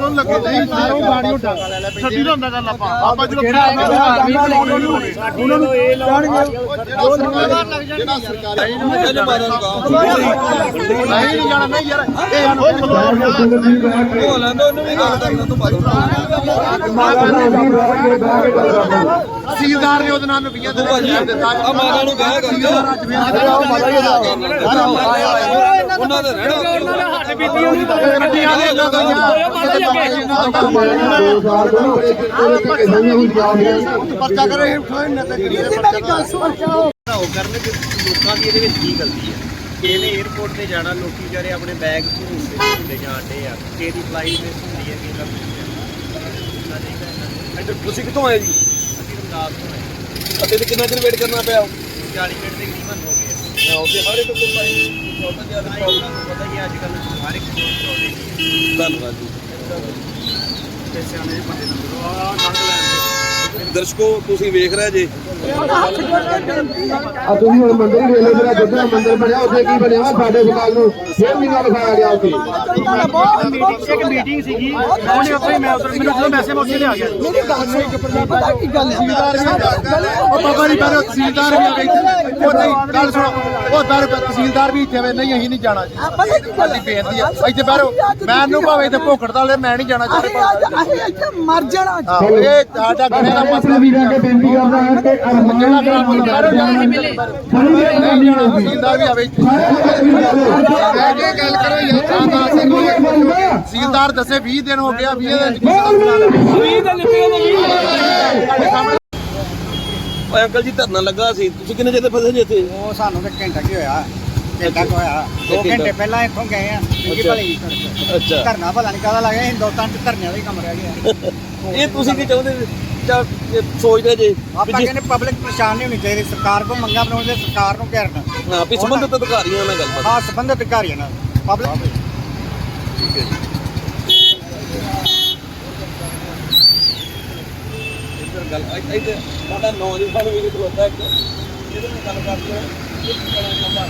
ਧੱਕੇਸ਼ਾਹੀ ਨਹੀਂ ਚਲਾਉਣੀ ਧੱਕੇਸ਼ਾਹੀ ਨਹੀਂ ਚਲਾਉਣੀ ਛੱਡੀ ਦਾ ਹੁੰਦਾ ਗੱਲ ਆਪਾਂ। ਆਪਾਂ ਜਦੋਂ ਉਹਨਾਂ ਨੂੰ ਇਹ ਲਾਉਣਗੇ ਜਿਹੜਾ ਸਰਕਾਰੀ ਨਹੀਂ ਜਾਣਾ। ਨਹੀਂ ਯਾਰ ਇਹ ਯਾਰ ਉਹ ਤਹਿਸੀਲਦਾਰ ਨੇ ਉਹਦੇ ਨਾਲ ਰੁਪਈਆ ਦੇ ਦਿੱਤਾ ਆ ਮਾਤਾ ਨੂੰ ਕਹਿ ਉਹਨਾਂ ਦੇ ਰਹਿਣਾ ਗੱਡੀਆਂ ਦੇ ਇਹਨਾਂ ਤੋਂ ਪਰਚਾ ਕਰੇ ਉਠਾਏ ਨਾ ਤੇ ਕਰੀਏ ਪਰਚਾ ਉਹ ਕਰਨ ਕਿ ਲੋਕਾਂ ਦੀ ਇਹਦੇ ਵਿੱਚ ਕੀ ਗਲਤੀ ਹੈ? ਕਿਸੇ ਨੇ 에어ਪੋਰਟ ਤੇ ਜਾਣਾ ਲੋਕੀ ਆਪਣੇ ਬੈਗ ਜਾਂਦੇ ਆ ਫਲਾਈਟ ਮਿਸ ਹੁੰਦੀ ਹੈ ਤੁਸੀਂ ਕਿੱਥੋਂ ਆਏ ਜੀ? ਅਸੀਂ ਰਮਦਾਸ ਤੋਂ ਆਏ। ਅਤੇ ਤੇ ਕਿੰਨਾ ਚਿਰ ਵੇਟ ਕਰਨਾ ਪਿਆ? 40 ਮਿੰਟ ਦੇ ਕਰੀਬਨ ਹੋ ਗਏ ਆ। ਹਾਂ ਉਹਦੇ ਹਰ ਇੱਕ ਕੋਲ ਪਾਈ ਚੌਥਾ ਜ਼ਿਆਦਾ ਤੁਹਾਨੂੰ ਪਤਾ ਹੀ ਅੱਜ ਕੱਲ੍ਹ ਹਰ ਇੱਕ ਕੋਲ ਪ੍ਰੋਬਲਮ ਧੰਨਵਾਦ ਜੀ। ਪੈਸੇ ਆਨੇ ਦੇ ਬੰਦੇ ਨੂੰ ਆ। ਨੰਗ ਲੈਣ ਦਰਸ਼ਕੋ ਤੁਸੀਂ ਵੇਖ ਰਹੇ ਜੇ। ਆ ਤੁਸੀਂ ਹੁਣ ਮੰਦਿਰ ਵੇਖ ਲਓ ਜਿਹੜਾ ਜਿੱਦਾਂ ਮੰਦਿਰ ਬਣਿਆ ਉੱਥੇ ਕੀ ਬਣਿਆ ਵਾ? ਸਾਡੇ ਵਿਕਾਲ ਨੂੰ ਫੇਰ ਵੀ ਨਾ ਵਿਖਾਇਆ ਗਿਆ ਉੱਥੇ। ਇੱਕ ਮੀਟਿੰਗ ਸੀਗੀ। ਉਹਨੇ ਉੱਥੇ ਮੈਂ ਉਧਰ ਮੈਨੂੰ ਜਦੋਂ ਮੈਸੇਜ ਉੱਥੇ ਲਿਆ ਗਿਆ। ਮੇਰੀ ਗੱਲ ਸੁਣ ਪਤਾ ਕੀ ਗੱਲ ਵੀ ਉਹ ਬਾਬਾ ਜੀ ਬਾਰੇ ਤਹਿਸੀਲਦਾਰ ਵੀ ਆ ਗਏ ਉਹ ਨਹੀਂ ਗੱਲ ਸੁਣੋ। ਉਹ ਦਰ ਤਹਿਸੀਲਦਾਰ ਵੀ ਇੱਥੇ ਵੇ। ਨਹੀਂ ਅਸੀਂ ਨਹੀਂ ਜਾਣਾ ਜੀ। ਪਤਾ ਕੀ ਗੱਲ ਸਾਡੀ ਬੇਨਤੀ ਆ। ਇੱਥੇ ਬਾਹਰੋ ਮੈਨੂੰ ਭਾਵੇਂ ਇੱਥੇ ਭੋਕੜ ਦਾ ਲੈ ਮੈਂ ਨਹੀਂ ਜਾਣਾ ਚਾਹੇ ਅਸੀਂ ਇੱਥੇ ਮਰ ਜਾਣਾ। ਇਹ ਸਾਡਾ ਗਣੇ ਦਾ ਮਸਲਾ ਵੀ ਜਾ ਕੇ ਬੇਨਤੀ ਕਰਦਾ ਹਾਂ ਕਿ ਜਿਹੜਾ ਗ੍ਰਾਮ ਬਾਹਰੋਂ ਜਾਣਾ ਤਹਿਸੀਲਦਾਰ ਵੀ ਆਵੇ ਇੱਥੇ ਮੈਂ ਇਹ ਗੱਲ ਕਰੋ ਯਾਰ ਖਾਦਾ ਤਹਿਸੀਲਦਾਰ ਦੱਸੇ 20 ਦਿਨ ਹੋ ਗਿਆ 20 ਦਿਨ ਚ ਕੀ ਦੱਸਣਾ ਓਏ ਅੰਕਲ ਜੀ ਧਰਨਾ ਲੱਗਾ ਸੀ। ਤੁਸੀਂ ਕਿੰਨੇ ਚਿਰ ਦੇ ਫਸੇ ਜੇ ਇੱਥੇ? ਉਹ ਸਾਨੂੰ ਤੇ ਘੰਟਾ ਕੀ ਹੋਇਆ। ਘੰਟਾ ਕੁ ਹੋਇਆ। ਦੋ ਘੰਟਾ। ਘੰਟੇ ਪਹਿਲਾਂ ਇੱਥੋਂ ਗਏ ਆ। ਅੱਛਾ। ਭਲੀ ਅੱਛਾ। ਧਰਨਾ ਭਲਾ ਨਹੀਂ ਕਾਹਦਾ ਲੱਗਿਆ ਹਿੰਦੁਸਤਾਨ ਚ ਧਰਨਿਆਂ ਦਾ ਹੀ ਕੰਮ ਰਹਿ ਗਿਆ ਇਹ ਤੁਸੀਂ ਕੀ ਚਾਹੁੰਦੇ ਜਾਂ ਸੋਚਦੇ ਜੇ ਵੀ ਆਪਾਂ ਕਹਿੰਦੇ ਪਬਲਿਕ ਪਰੇਸ਼ਾਨ ਨਹੀਂ ਹੋਣੀ ਚਾਹੀਦੀ ਸਰਕਾਰ ਕੋ ਮੰਗਾ ਬਣਾਉਂਦੇ ਸਰਕਾਰ ਨੂੰ ਘੇਰਨਾ। ਹਾਂ ਵੀ ਸੰਬੰਧਿਤ ਅਧਿਕਾਰੀਆਂ ਨਾਲ ਗੱਲਬਾਤ। ਹਾਂ ਸੰਬੰਧਿਤ ਅਧਿਕਾਰੀਆਂ ਨਾਲ। ਪਬਲਿਕ ਠੀਕ ਹੈ ਜੀ। ਇੱਧਰ ਗੱਲ ਇੱਧਰ ਇੱਧਰ ਸਾਡਾ ਨੌਜਵਾਨ ਵੀ ਖਲੋਤਾ ਇੱਕ। ਇਹਦੇ ਨਾਲ ਗੱਲ ਕਰਦੇ ਹਾਂ। ਇਹ ਕੀ ਕਹਿਣਾ ਚਾਹੁੰਦਾ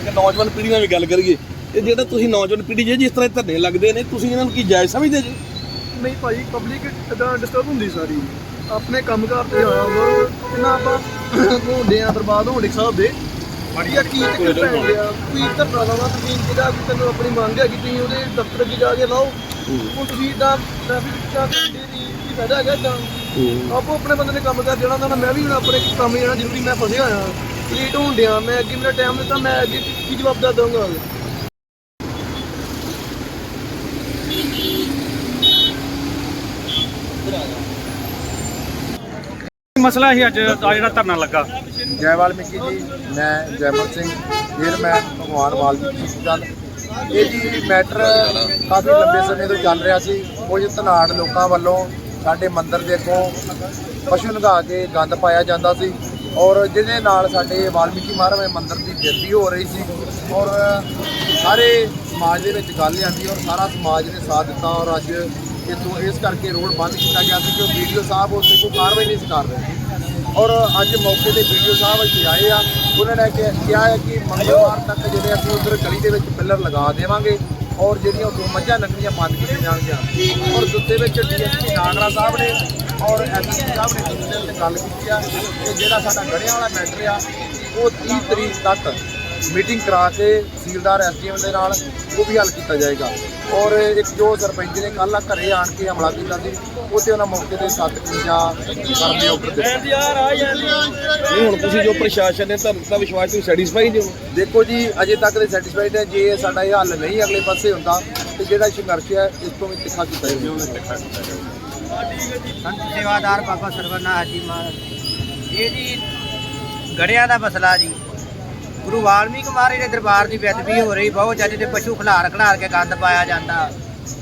ਇੱਕ ਨੌਜਵਾਨ ਪੀੜ੍ਹੀ ਨਾਲ ਵੀ ਗੱਲ ਕਰੀਏ। ਇਹ ਜਿਹੜਾ ਤੁਸੀਂ ਨੌਜਵਾਨ ਪੀੜ੍ਹੀ ਜੇ ਜਿਸ ਤਰ੍ਹਾਂ ਇਹ ਧਰਨੇ ਲੱਗਦੇ ਨੇ ਤੁਸੀਂ ਇਹਨਾਂ ਨੂੰ ਕੀ ਜਾਇਜ਼ ਸਮਝਦੇ ਜੀ? ਨਹੀਂ ਭਾਈ ਪਬਲਿਕ ਇਦਾਂ ਡਿਸਟਰਬ ਹੁੰਦੀ ਸਾਰੀ। ਆਪਣੇ ਕੰਮਕਾਰ ਤੇ ਆਇਆ ਵਾ ਇਹਨਾਂ ਆਪਾਂ ਹੋਂਦੇ ਆ ਬਰਬਾਦ ਹੋਣ ਦੇ ਹਿਸਾਬ ਦੇ। ਬੜੀਆ ਕੀ ਤੇ ਪੈਣ ਲਿਆ ਕੋਈ ਧਰਨਾ ਲਾਉਣਾ ਤੁਸੀਂ ਜਿਹੜਾ ਵੀ ਤੈਨੂੰ ਆਪਣੀ ਮੰਗ ਹੈ ਕਿ ਤੁਸੀਂ ਉਹਦੇ ਦਫ਼ਤਰ 'ਚ ਜਾ ਕੇ ਲਾਓ। ਹੁਣ ਤੁਸੀਂ ਇਦਾਂ ਟ੍ਰੈਫਿਕ ਚਾ ਕੇ ਦੀ ਕੀ ਫਾਇਦਾ ਹੈਗਾ ਇਦਾਂ ਆਪੋ ਆਪਣੇ ਬੰਦੇ ਨੇ ਕੰਮ ਕਰ ਜਾਣਾ ਤਾਂ ਮੈਂ ਵੀ ਹੁਣ ਆਪਣੇ ਕੰਮ ਜਾਣਾ ਜ਼ਰੂਰੀ ਮੈਂ ਫਸਿਆ ਹੋਇਆ। ਲੇਟ ਹੋਣ ਡਿਆ ਮੈਂ ਅੱਗੇ ਮੇਰਾ ਟਾਈਮ ਦਿੱਤਾ ਮੈਂ ਅੱਗੇ ਕੀ ਜਵਾਬ ਦੇ ਦਊਂਗਾ? ਮਸਲਾ ਹੀ ਅੱਜ ਆ ਜਿਹੜਾ ਧਰਨਾ ਲੱਗਾ। ਜੈ ਵਾਲਮੀਕੀ ਜੀ, ਮੈਂ ਜੈਮਨ ਸਿੰਘ ਚੇਅਰਮੈਨ ਭਗਵਾਨ ਵਾਲਮੀਕੀ ਗੱਲ। ਇਹ ਜੀ ਮੈਟਰ ਕਾਫੀ ਲੰਬੇ ਸਮੇਂ ਤੋਂ ਚੱਲ ਰਿਹਾ ਸੀ। ਕੁਝ ਧਨਾੜ ਲੋਕਾਂ ਵੱਲੋਂ ਸਾਡੇ ਮੰਦਿਰ ਦੇ ਅੱਗੋਂ ਪਸ਼ੂ ਲਗਾ ਕੇ ਗੰਦ ਪਾਇਆ ਜਾਂਦਾ ਸੀ। ਔਰ ਜਿਹਦੇ ਨਾਲ ਸਾਡੇ ਵਾਲਮੀਕੀ ਮਹਾਰਾਜ ਮੰਦਿਰ ਦੀ ਬੇਇੱਜ਼ਤੀ ਹੋ ਰਹੀ ਸੀ। ਔਰ ਸਾਰੇ ਸਮਾਜ ਦੇ ਵਿੱਚ ਗੱਲ ਆਂਦੀ ਔਰ ਸਾਰਾ ਸਮਾਜ ਨੇ ਸਾਥ ਦਿੱਤਾ। ਔਰ ਅੱਜ ਇਥੋਂ ਇਸ ਕਰਕੇ ਰੋਡ ਬੰਦ ਕੀਤਾ ਗਿਆ ਸੀ ਕਿ ਉਹ ਵੀਡੀਓ ਸਾਹਿਬ ਉੱਥੇ ਕੋਈ ਕਾਰਵਾਈ ਨਹੀਂ ਸੀ ਕਰ ਰਹੇ। ਔਰ ਅੱਜ ਮੌਕੇ ਤੇ ਵੀਡੀਓ ਸਾਹਿਬ ਇੱਥੇ ਆਏ ਆ। ਉਹਨਾਂ ਨੇ ਕਿ- ਕਿਹਾ ਹੈ ਕਿ ਮੰਗਲਵਾਰ ਤੱਕ ਜਿਹੜੇ ਅਸੀਂ ਉਧਰ ਗਲੀ ਦੇ ਵਿੱਚ ਪਿੱਲਰ ਲਗਾ ਦੇਵਾਂਗੇ ਔਰ ਜਿਹੜੀਆਂ ਉਹ ਮੱਝਾਂ ਨੰਗੀਆਂ ਬੰਦ ਕੀਤੀਆਂ ਜਾਣਗੀਆਂ। ਔਰ ਦੁੱਤੇ ਵਿੱਚ ਡੀਐਸਪੀ ਨਾਗਰਾ ਸਾਹਿਬ ਨੇ ਔਰ ਐਸਪੀ ਸਾਹਿਬ ਨੇ ਦੁੱਤੇ ਤੇ ਗੱਲ ਕੀਤੀ ਆ ਕਿ ਜਿਹੜਾ ਸਾਡਾ ਗੜਿਆਂ ਵਾਲਾ ਮੈਟਰ ਆ, ਉਹ 30 ਤਰੀਕ ਤੱਕ ਮੀਟਿੰਗ ਕਰਾ ਕੇ ਤਹਿਸੀਲਦਾਰ ਐਸਡੀਐਮ ਦੇ ਨਾਲ ਉਹ ਵੀ ਹੱਲ ਕੀਤਾ ਜਾਏਗਾ। ਔਰ ਇੱਕ ਜੋ ਸਰਪੰਚ ਨੇ ਕੱਲ੍ਹ ਆ ਘਰੇ ਆਣ ਕੇ ਹਮਲਾ ਕੀਤਾ ਸੀ ਉੱਥੇ ਉਹਨਾਂ ਮੌਕੇ ਤੇ ਸੱਤ ਪੰਜਾ ਕਰਨ ਦੇ ਆਰਡਰ ਦਿੱਤੇ ਨਹੀਂ ਹੁਣ ਤੁਸੀਂ ਜੋ ਪ੍ਰਸ਼ਾਸਨ ਨੇ ਤੁਹਾਨੂੰ ਦਾ ਵਿਸ਼ਵਾਸ ਤੁਸੀਂ ਸੈਟੀਸਫਾਈ ਜੀ ਹੋ। ਦੇਖੋ ਜੀ ਅਜੇ ਤੱਕ ਦੇ ਸੈਟੀਸਫਾਈਡ ਹੈ ਜੇ ਸਾਡਾ ਇਹ ਹੱਲ ਨਹੀਂ ਅਗਲੇ ਪਾਸੇ ਹੁੰਦਾ ਤੇ ਜਿਹੜਾ ਸੰਘਰਸ਼ ਹੈ ਇਸ ਤੋਂ ਵੀ ਤਿੱਖਾ ਕੀਤਾ ਜਾਵੇਗਾ ਸੰਤ ਸੇਵਾਦਾਰ ਬਾਬਾ ਸਰਵਨਾ ਹਾਜੀ ਮਹਾਰਾਜ ਇਹ ਜੀ ਗੜਿਆਂ ਦਾ ਮਸਲਾ ਜੀ। ਗੁਰੂ ਵਾਲਮੀਕ ਮਹਾਰਾਜ ਦੇ ਦਰਬਾਰ ਦੀ ਬੇਅਦਬੀ ਹੋ ਰਹੀ ਬਹੁਤ ਜ਼ਿਆਦਾ ਤੇ ਪਸ਼ੂ ਖਿਲਾਰ ਖਿਲਾਰ ਕੇ ਗੰਦ ਪਾਇਆ ਜਾਂਦਾ।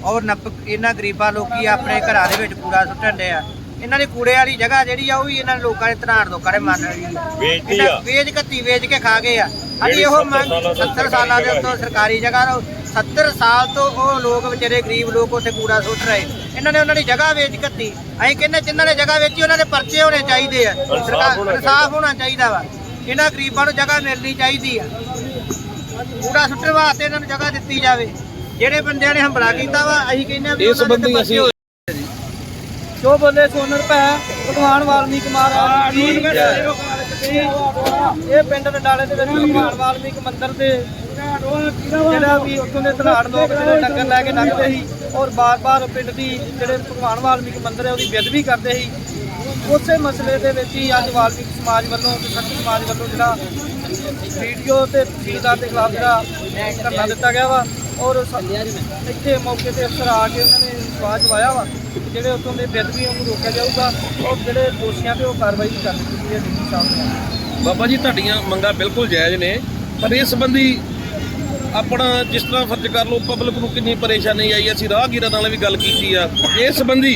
ਔਰ ਇਹਨਾਂ ਗਰੀਬਾਂ ਲੋਕੀ ਆਪਣੇ ਘਰਾਂ ਦੇ ਵਿੱਚ ਕੂੜਾ ਸੁੱਟਣ ਦੇ ਆ। ਇਹਨਾਂ ਦੀ ਕੂੜੇ ਵਾਲੀ ਜਗ੍ਹਾ ਜਿਹੜੀ ਆ ਉਹ ਵੀ ਇਹਨਾਂ ਨੇ ਲੋਕਾਂ ਦੇ ਧਨਾੜ ਲੋਕਾਂ ਨੇ ਮੰਨ ਲਈ। ਵੇਚਦੀ ਆ। ਵੇਚ ਕੱਤੀ ਵੇਚ ਕੇ ਖਾ ਗਏ ਆ। ਸਾਡੀ ਉਹ ਮੰਗ 70 ਸਾਲਾਂ ਦੇ ਉੱਤੋਂ ਸਰਕਾਰੀ ਜਗ੍ਹਾ ਨੂੰ 70 ਸਾਲ ਤੋਂ ਉਹ ਲੋਕ ਵਿਚਾਰੇ ਗਰੀਬ ਲੋਕ ਉੱਥੇ ਕੂੜਾ ਸੁੱਟ ਰਹੇ। ਇਹਨਾਂ ਨੇ ਉਹਨਾਂ ਦੀ ਜਗ੍ਹਾ ਵੇਚ ਕੱਤੀ ਅਸੀਂ ਕਹਿੰਦੇ ਜਿਨ੍ਹਾਂ ਨੇ ਜਗ੍ਹਾ ਵੇਚੀ ਉਹਨਾਂ ਦੇ ਪਰਚੇ ਹੋਣੇ ਚਾਹੀਦੇ ਆ। ਸਰਕਾਰ ਇਨਸਾਫ ਹੋਣਾ ਚਾਹੀਦਾ ਵਾ। ਇਹਨਾਂ ਗਰੀਬਾਂ ਨੂੰ ਜਗ੍ਹਾ ਮਿਲਣੀ ਚਾਹੀਦੀ ਆ। ਕੂੜਾ ਸੁੱਟਣ ਵਾਸਤੇ ਇਹਨਾਂ ਨੂੰ ਜਗ੍ਹਾ ਦਿੱਤੀ ਜਾਵੇ। ਜਿਹੜੇ ਬੰਦਿਆਂ ਨੇ ਹਮਲਾ ਕੀਤਾ ਵਾ ਅਸੀਂ ਕਹਿੰਦੇ ਆ ਵੀ ਇਸ ਸੰਬੰਧੀ ਅਸੀਂ ਜੋ ਬੋਲੇ ਸੋਨਰ ਭੈ ਭਗਵਾਨ ਵਾਲਮੀਕ ਮਹਾਰਾਜ ਜੀ। ਇਹ ਪਿੰਡ ਨਡਾਲੇ ਦੇ ਵਿੱਚ ਭਗਵਾਨ ਵਾਲਮੀਕ ਮੰਦਿਰ ਦੇ ਜਿਹੜਾ ਵੀ ਉੱਥੋਂ ਦੇ ਧਨਾੜ ਲੋਕ ਜਿਹੜੇ ਡੰਗਰ ਲੈ ਕੇ ਲੰਘਦੇ ਸੀ ਔਰ ਬਾਰ-ਬਾਰ ਪਿੰਡ ਦੀ ਜਿਹੜੇ ਭਗਵਾਨ ਵਾਲਮੀਕ ਮੰਦਿਰ ਹੈ ਉਹਦੀ ਬੇਅਦਬੀ ਕਰਦੇ ਸੀ। ਉਸੇ ਮਸਲੇ ਦੇ ਵਿੱਚ ਹੀ ਅੱਜ ਵਾਲਮੀਕ ਸਮਾਜ ਵੱਲੋਂ ਤੇ ਸੰਤ ਸਮਾਜ ਵੱਲੋਂ ਜਿਹੜਾ ਵੀਡੀਓ ਤੇ ਤਹਿਸੀਲਦਾਰ ਦੇ ਖਿਲਾਫ ਜਿਹੜਾ ਧਰਨਾ ਦਿੱਤਾ ਗਿਆ ਵਾ ਔਰ ਇੱਥੇ ਮੌਕੇ ਤੇ ਅਫਸਰ ਆ ਕੇ ਉਹਨਾਂ ਨੇ ਵਿਸ਼ਵਾਸ ਦਵਾਇਆ ਵਾ ਜਿਹੜੇ ਉੱਥੋਂ ਦੇ ਬਿੱਲ ਵੀ ਉਹਨੂੰ ਰੋਕਿਆ ਜਾਊਗਾ ਔਰ ਜਿਹੜੇ ਦੋਸ਼ੀਆਂ ਤੇ ਉਹ ਕਾਰਵਾਈ ਵੀ ਕਰਨੀ ਹੈ ਡੀਸੀ ਸਾਹਿਬ ਨੇ ਬਾਬਾ ਜੀ, ਤੁਹਾਡੀਆਂ ਮੰਗਾਂ ਬਿਲਕੁਲ ਜਾਇਜ਼ ਨੇ, ਪਰ ਇਸ ਸੰਬੰਧੀ ਆਪਣਾ ਜਿਸ ਤਰ੍ਹਾਂ ਫਰਜ਼ ਕਰ ਲਓ ਪਬਲਿਕ ਨੂੰ ਕਿੰਨੀ ਪਰੇਸ਼ਾਨੀ ਆਈ, ਅਸੀਂ ਰਾਹਗੀਰਾਂ ਨਾਲ ਵੀ ਗੱਲ ਕੀਤੀ ਆ। ਇਸ ਸੰਬੰਧੀ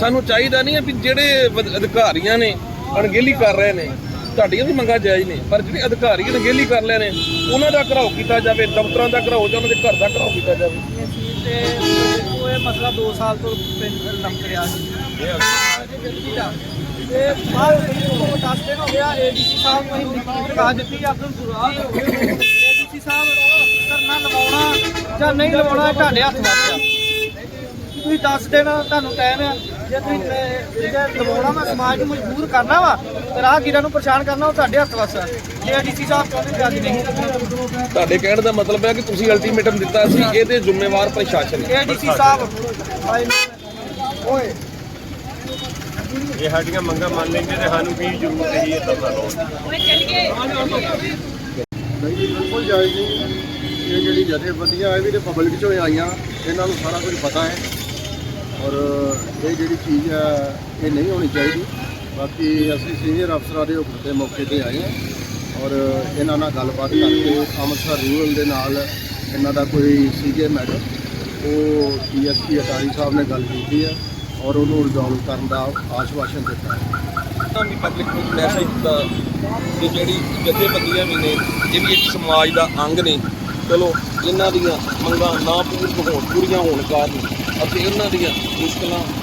ਸਾਨੂੰ ਚਾਹੀਦਾ ਨਹੀਂ ਆ ਵੀ ਜਿਹੜੇ ਅਧਿਕਾਰੀਆਂ ਨੇ ਅਣਗਹਿਲੀ ਕਰ ਰਹੇ ਨੇ, ਤੁਹਾਡੀਆਂ ਵੀ ਮੰਗਾਂ ਜਾਇਜ਼ ਨੇ, ਪਰ ਜਿਹੜੇ ਅਧਿਕਾਰੀ ਅਣਗਹਿਲੀ ਕਰ ਰਹੇ ਨੇ, ਉਹਨਾਂ ਦਾ ਘਰਾਓ ਕੀਤਾ ਜਾਵੇ, ਦਫ਼ਤਰਾਂ ਦਾ ਘਰਾਓ ਜਾਂ ਉਹਨਾਂ ਦੇ ਘਰ ਦਾ ਘਰਾਓ ਕੀਤਾ ਜਾਵੇ। ਇਹ ਮਸਲਾ 2 ਸਾਲ ਤੋਂ ਪਿੰਡ ਲੰਘ ਰਿਹਾ ਸੀ। ਤੇ ਬਾਅਦ 10 ਦਿਨ ਹੋ ਗਿਆ ਏਡੀਸੀ ਸਾਹਿਬ ਨੂੰ ਅਸੀਂ ਦਿੱਤੀ ਅਬਦੁਲ ਸੁਰਾਜ ਏਡੀਸੀ ਸਾਹਿਬ ਜਾਂ ਨਹੀਂ ਲਵਾਉਣਾ ਤੁਹਾਡੇ ਹੱਥ ਵਿੱਚ ਆ। ਤੁਸੀਂ 10 ਦਿਨ ਤੁਹਾਨੂੰ ਟਾਈਮ ਆ ਜੇ ਤੁਸੀਂ ਅਹ, ਜੇ ਲਵਾਉਣਾ ਵਾ ਸਮਾਜ ਨੂੰ ਮਜਬੂਰ ਕਰਨਾ ਵਾ ਤੇ ਰਾਹਗੀਰਾਂ ਨੂੰ ਪਰੇਸ਼ਾਨ ਕਰਨਾ ਉਹ ਤੁਹਾਡੇ ਹੱਥ ਵਿੱਚ ਆ। ਜੇ ਏਡੀਸੀ ਸਾਹਿਬ ਚਾਹੁੰਦੇ ਤੇ ਅੱਜ ਨਹੀਂ ਤੁਹਾਡੇ ਕਹਿਣ ਦਾ ਮਤਲਬ ਹੈ ਕਿ ਤੁਸੀਂ ਅਲਟੀਮੇਟਮ ਦਿੱਤਾ ਸੀ ਇਹਦੇ ਜ਼ਿੰਮੇਵਾਰ ਪ੍ਰਸ਼ਾਸਨ ਹੈ ਏਡੀਸੀ ਸਾਹਿਬ ਆਏ ਨੇ। ਓਏ। ਇਹ ਸਾਡੀਆਂ ਮੰਗਾਂ ਮੰਨ ਲੈਂਦੇ ਤੇ ਸਾਨੂੰ ਕੀ ਜ਼ਰੂਰਤ ਹੈ ਇਹ ਧਰਨਾ ਲਾਉਣ ਦੀ ਨਹੀਂ ਬਿਲਕੁਲ ਜਾਇਜ਼ ਨਹੀਂ। ਇਹ ਜਿਹੜੀ ਜਥੇਬੰਦੀਆਂ ਇਹ ਵੀ ਤੇ ਪਬਲਿਕ ਚੋਂ ਹੀ ਆਈਆਂ, ਇਹਨਾਂ ਨੂੰ ਸਾਰਾ ਕੁਝ ਪਤਾ ਹੈ। ਔਰ ਇਹ ਜਿਹੜੀ ਚੀਜ਼ ਹੈ, ਇਹ ਨਹੀਂ ਹੋਣੀ ਚਾਹੀਦੀ। ਬਾਕੀ ਅਸੀਂ ਸੀਨੀਅਰ ਅਫਸਰਾਂ ਦੇ ਹੁਕਮ ਤੇ ਮੌਕੇ ਤੇ ਆਏ ਹਾਂ। ਔਰ ਇਹਨਾਂ ਨਾਲ ਗੱਲਬਾਤ ਕਰਕੇ ਅੰਮ੍ਰਿਤਸਰ ਰੂਰਲ ਦੇ ਨਾਲ ਇਹਨਾਂ ਦਾ ਕੋਈ ਸੀਗੇ ਮੈਟਰ, ਉਹ ਡੀਐਸਪੀ ਅਟਾਰੀ ਸਾਹਿਬ ਨੇ ਗੱਲ ਕੀਤੀ ਹੈ ਔਰ ਉਹਨੂੰ ਰਿਜ਼ੋਲਵ ਕਰਨ ਦਾ ਆਸ਼ਵਾਸਨ ਦਿੱਤਾ ਹੈ। ਵੀ ਪਬਲਿਕ ਨੂੰ ਮੈਸੇਜ ਦਿੱਤਾ ਕਿ ਜਿਹੜੀ ਜਥੇਬੰਦੀਆਂ ਵੀ ਨੇ ਇਹ ਵੀ ਇੱਕ ਸਮਾਜ ਦਾ ਅੰਗ ਨੇ ਚਲੋ ਇਹਨਾਂ ਦੀਆਂ ਮੰਗਾਂ ਨਾ ਪੂਰ ਹੋਣ ਪੂਰੀਆਂ ਹੋਣ ਕਾਰਨ ਅਤੇ ਇਹਨਾਂ ਦੀਆਂ ਮੁਸ਼ਕਲਾਂ